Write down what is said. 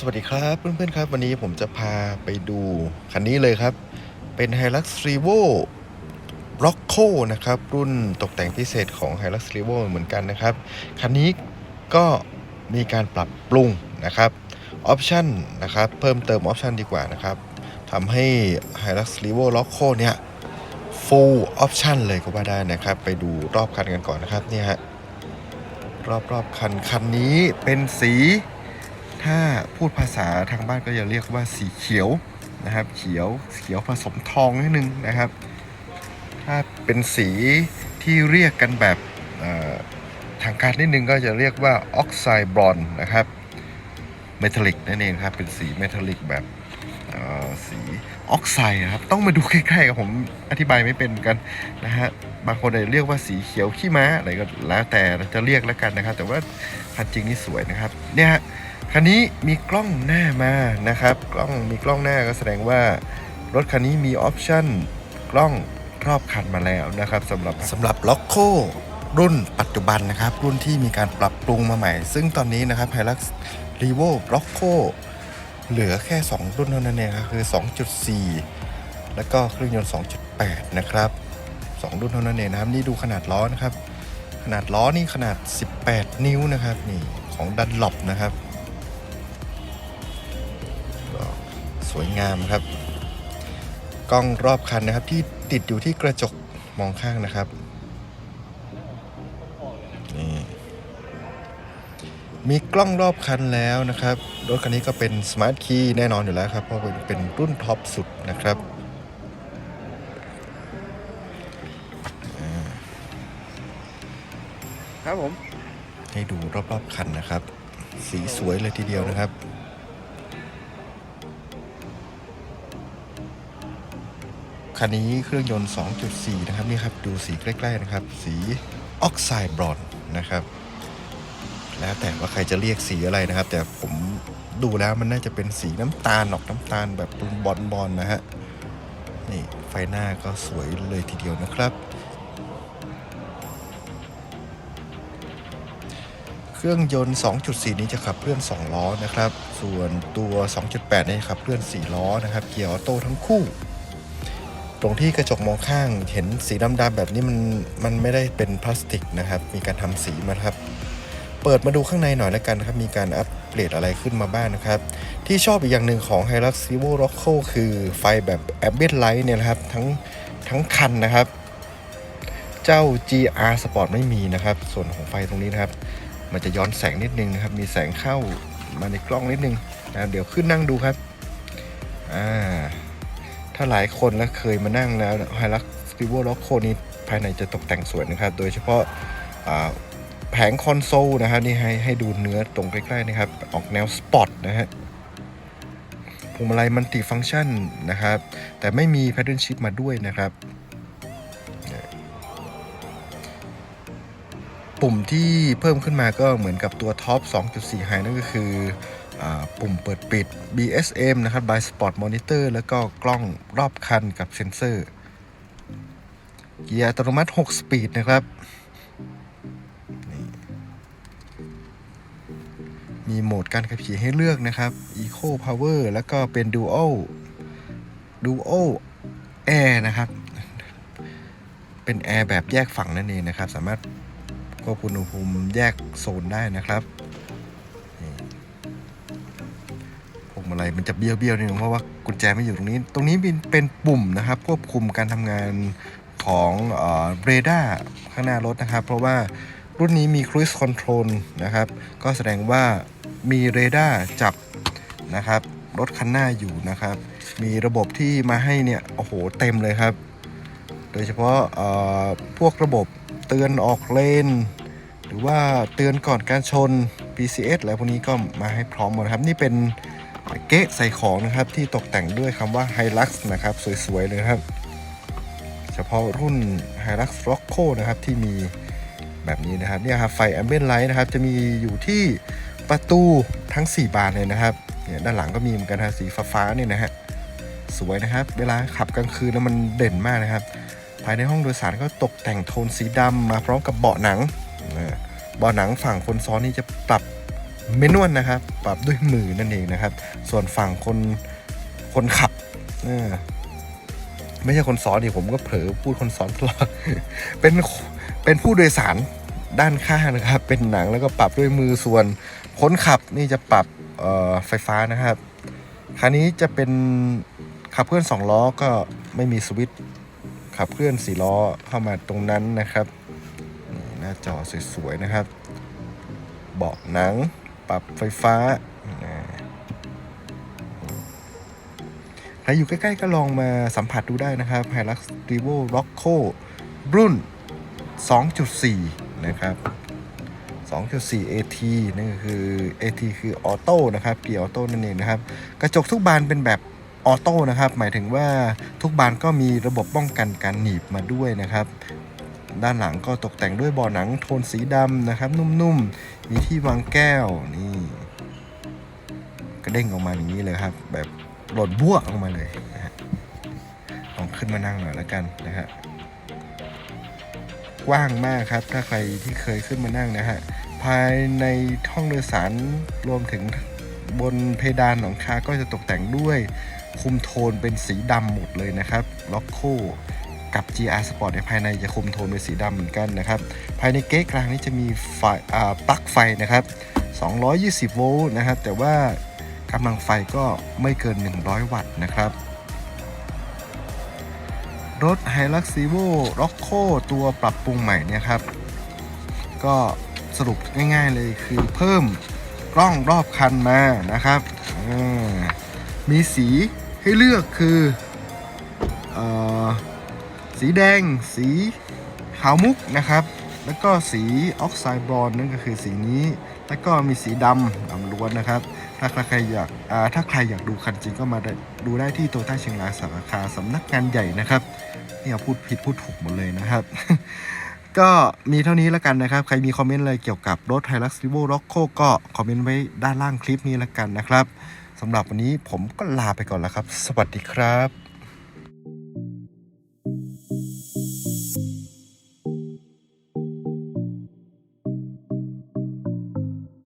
สวัสดีครับเพื่อนๆครับ วันนี้ผมจะพาไปดูคันนี้เลยครับ เป็น Hilux Revo Rocco นะครับ รุ่นตกแต่งพิเศษของ Hilux Revo เหมือนกันนะครับ คันนี้ก็มีการปรับปรุงนะครับออปชันนะครับเพิ่มเติมออปชันดีกว่านะครับทำให้ Hilux Revo Rocco เนี่ย full option เลยก็ว่าได้นะครับ ไปดูรอบคันกันก่อนนะครับเนี่ยฮะรอบรอบคันคันนี้เป็นสี ถ้าพูดภาษาทางบ้านก็จะเรียกว่าสีเขียวนะครับ เขียวเขียวผสมทองนิดนึงนะครับ ถ้าเป็นสีที่เรียกกันแบบทางการนิดนึงก็จะเรียกว่าออกไซด์บรอนนะครับเมทัลลิกนั่นเองครับ เป็นสีเมทัลลิกแบบสีออกไซด์นะครับ ต้องมาดูใกล้ๆกับผมอธิบายไม่เป็นกันนะฮะบางคนอาจจะเรียกว่าสีเขียวขี้ม้าอะไรก็แล้วแต่จะเรียกแล้วกันนะครับ แต่ว่าคันจริงนี่สวยนะครับเนี่ยฮะ คันนี้มีกล้องหน้ามานะครับ กล้องมีกล้องหน้าก็แสดงว่ารถคันนี้มีออปชั่นกล้องรอบคันมาแล้วนะครับสำหรับสำหรับล็อกโครุ่นปัจจุบันนะครับ รุ่นที่มีการปรับปรุงมาใหม่ ซึ่งตอนนี้นะครับ Hilux Revo Rocco เหลือแค่ 2 รุ่นเท่านั้นเองครับคือ 2.4 แล้วก็เครื่องยนต์ 2.8 นะครับ 2 รุ่นเท่านั้นเองนะครับ นี่ดูขนาดล้อนะครับ ขนาดล้อนี่ขนาด 18 นิ้วนะครับนี่ของดันหลบนะครับ วยงามครับ กล้องรอบคันนะครับที่ติดอยู่ที่กระจกมองข้างนะครับนี่มีกล้องรอบคันแล้วนะครับรถคันนี้ก็เป็น Smart Key แน่นอนอยู่แล้วครับ เพราะเป็นเป็นรุ่นท็อปสุดนะครับครับผมให้ดูรอบๆคันนะครับ สีสวยเลยทีเดียวนะครับ คันนี้เครื่องยนต์ 2.4 นะครับนี่ครับดูสีใกล้ๆนะครับ สีออกไซด์บรอนนะครับ แล้วแต่ว่าใครจะเรียกสีอะไรนะครับ แต่ผมดูแล้วมันน่าจะเป็นสีน้ำตาลออกน้ำตาลแบบบอลบอลๆนะฮะนี่ไฟหน้าก็สวยเลยทีเดียวนะครับ เครื่องยนต์ 2.4 นี้จะขับเคลื่อน 2 ล้อนะครับ ส่วนตัว 2.8 นี่ขับเคลื่อน 4 ล้อนะครับ เกียร์ออโต้ทั้งคู่ รงที่กระจกมองข้างเห็นสีดำๆแบบนี้มันมันไม่ได้เป็นพลาสติกนะครับ มีการทำสีมาครับ เปิดมาดูข้างในหน่อยแล้วกันครับมีการอัปเกรดอะไรขึ้นมาบ้างนะครับ ที่ชอบอีกอย่างหนึ่งของ Hilux Revo Rocco คือไฟแบบ Ambient Light เนี่ยนะครับทั้งทั้งคันนะครับ เจ้า GR Sport ไม่มีนะครับ ส่วนของไฟตรงนี้นะครับ มันจะย้อนแสงนิดนึงนะครับ มีแสงเข้ามาในกล้องนิดนึงนะครับเดี๋ยวขึ้นนั่งดูครับอ่า ถ้าหลายคนแล้วเคยมานั่งแล้วไฮรักสติโวล็อกโคนี้ภายในจะตกแต่งสวยนะครับ โดยเฉพาะแผงคอนโซลนะครับนี่ให้ให้ดูเนื้อตรงใกล้ๆนะครับ ออกแนวสปอร์ตนะฮะพวงมาลัยมัลติฟัง c t ชันนะครับ แต่ไม่มี Pattern Shift มาด้วยนะครับ ปุ่มที่เพิ่มขึ้นมาก็เหมือนกับตัวท็อป 2.4 High นั่นก็คือ ปุ่มเปิดปิด BSM นะครับ by Spot Monitor แล้วก็กล้องรอบคันกับเซ็นเซอร์ เกียร์อัตโนมัติ 6 สปีดนะครับ มีโหมดการขับขี่ให้เลือกนะครับ Eco Power แล้วก็เป็น Dual Dual Air นะครับ เป็นแอร์แบบแยกฝั่งนั่นเองนะครับ สามารถควบคุมอุณหภูมิแยกโซนได้นะครับ มาลัยมันจะเบี้ยวๆนิดนึงเพราะว่ากุญแจไม่อยู่ตรงนี้ ตรงนี้เป็นปุ่มนะครับควบคุมการทำงานของเรดาร์ข้างหน้ารถนะครับ เพราะว่ารุ่นนี้มี Cruise Control นะครับ ก็แสดงว่ามีเรดาร์จับนะครับ รถคันหน้าอยู่นะครับ มีระบบที่มาให้เนี่ย โอ้โห เต็มเลยครับ โดยเฉพาะพวกระบบเตือนออกเลน หรือว่าเตือนก่อนการชน PCS อะไรพวกนี้ก็มาให้พร้อมหมดครับ นี่เป็น เก๊ะใส่ของนะครับที่ตกแต่งด้วยคำว่า Hilux นะครับสวยๆเลยครับ เฉพาะรุ่น Hilux Rocco นะครับที่มีแบบนี้นะครับเนี่ยครับไฟ Ambient Light นะครับจะมีอยู่ที่ประตูทั้ง 4 บานเลยนะครับเนี่ยด้านหลังก็มีเหมือนกันนะสีฟ้าๆเนี่ยนะฮะสวยนะครับ เวลาขับกลางคืนแล้วมันเด่นมากนะครับ ภายในห้องโดยสารก็ตกแต่งโทนสีดำมาพร้อมกับเบาะหนังเบาะหนังฝั่งคนซ้อนนี่จะปรับ เมนวลนะครับ ปรับด้วยมือนั่นเองนะครับ ส่วนฝั่งคนคนขับไม่ใช่คนซ้อนดิผมก็เผลอพูดคนซ้อนตลอดเป็นเป็นผู้โดยสารด้านข้างนะครับ เป็นหนังแล้วก็ปรับด้วยมือส่วนคนขับนี่จะปรับไฟฟ้านะครับคันนี้จะเป็นขับเคลื่อนสองล้อก็ไม่มีสวิตช์ขับเคลื่อนสี่ล้อเข้ามาตรงนั้นนะครับหน้าจอสวยๆนะครับ เบาะหนัง ปรับไฟฟ้าใครอยู่ใกล้ๆก็ลองมาสัมผัสดูได้นะครับ Hilux Revo Rocco รุ่น 2.4 นะครับ 2.4 AT นั่นก็คือ AT คือออโต้นะครับ เกียร์ออโต้นั่นเองนะครับ กระจกทุกบานเป็นแบบออโต้นะครับ หมายถึงว่าทุกบานก็มีระบบป้องกันการหนีบมาด้วยนะครับ ด้านหลังก็ตกแต่งด้วยเบาะหนังโทนสีดำนะครับ นุ่มๆ มีที่วางแก้วนี่กระเด้งออกมาอย่างนี้เลยครับ แบบหล่นบ้วออกมาเลยนะฮะลองขึ้นมานั่งหน่อยแล้วกันนะฮะกว้างมากครับ ถ้าใครที่เคยขึ้นมานั่งนะฮะภายในห้องโดยสารรวมถึงบนเพดานของคาก็จะตกแต่งด้วยคุมโทนเป็นสีดำหมดเลยนะครับ ล็อกโค กับ GR Sport ในภายในจะคุมโทนเป็นสีดำเหมือนกันนะครับ ภายในเก๊กลางนี้จะมีไฟปลั๊กไฟนะครับ 220 โวลต์นะครับ แต่ว่ากำลังไฟก็ไม่เกิน 100 วัตต์นะครับ รถ Hilux Evo Rocco ตัวปรับปรุงใหม่เนี่ยครับ ก็สรุปง่ายๆเลยคือเพิ่มกล้องรอบคันมานะครับ มีสีให้เลือกคืออ สีแดง สีขาวมุกนะครับ แล้วก็สีออกไซด์บรอนนั่นก็คือสีนี้ แล้วก็มีสีดำดำล้วนนะครับ ถ้าใครอยากถ้าใครอยากดูคันจริงก็มาด,ดูได้ที่โตต้าเชียงรายสาขาสำนักงานใหญ่นะครับนี่เอาพูดผิดพูดถูกหมดเลยนะครับ ก็มีเท่านี้แล้วกันนะครับ ใครมีคอมเมนต์อะไรเกี่ยวกับรถ Hilux Revo Rocco ก็คอมเมนต์ไว้ด้านล่างคลิปนี้แล้วกันนะครับสำหรับวันนี้ผมก็ลาไปก่อนแล้วครับ สวัสดีครับ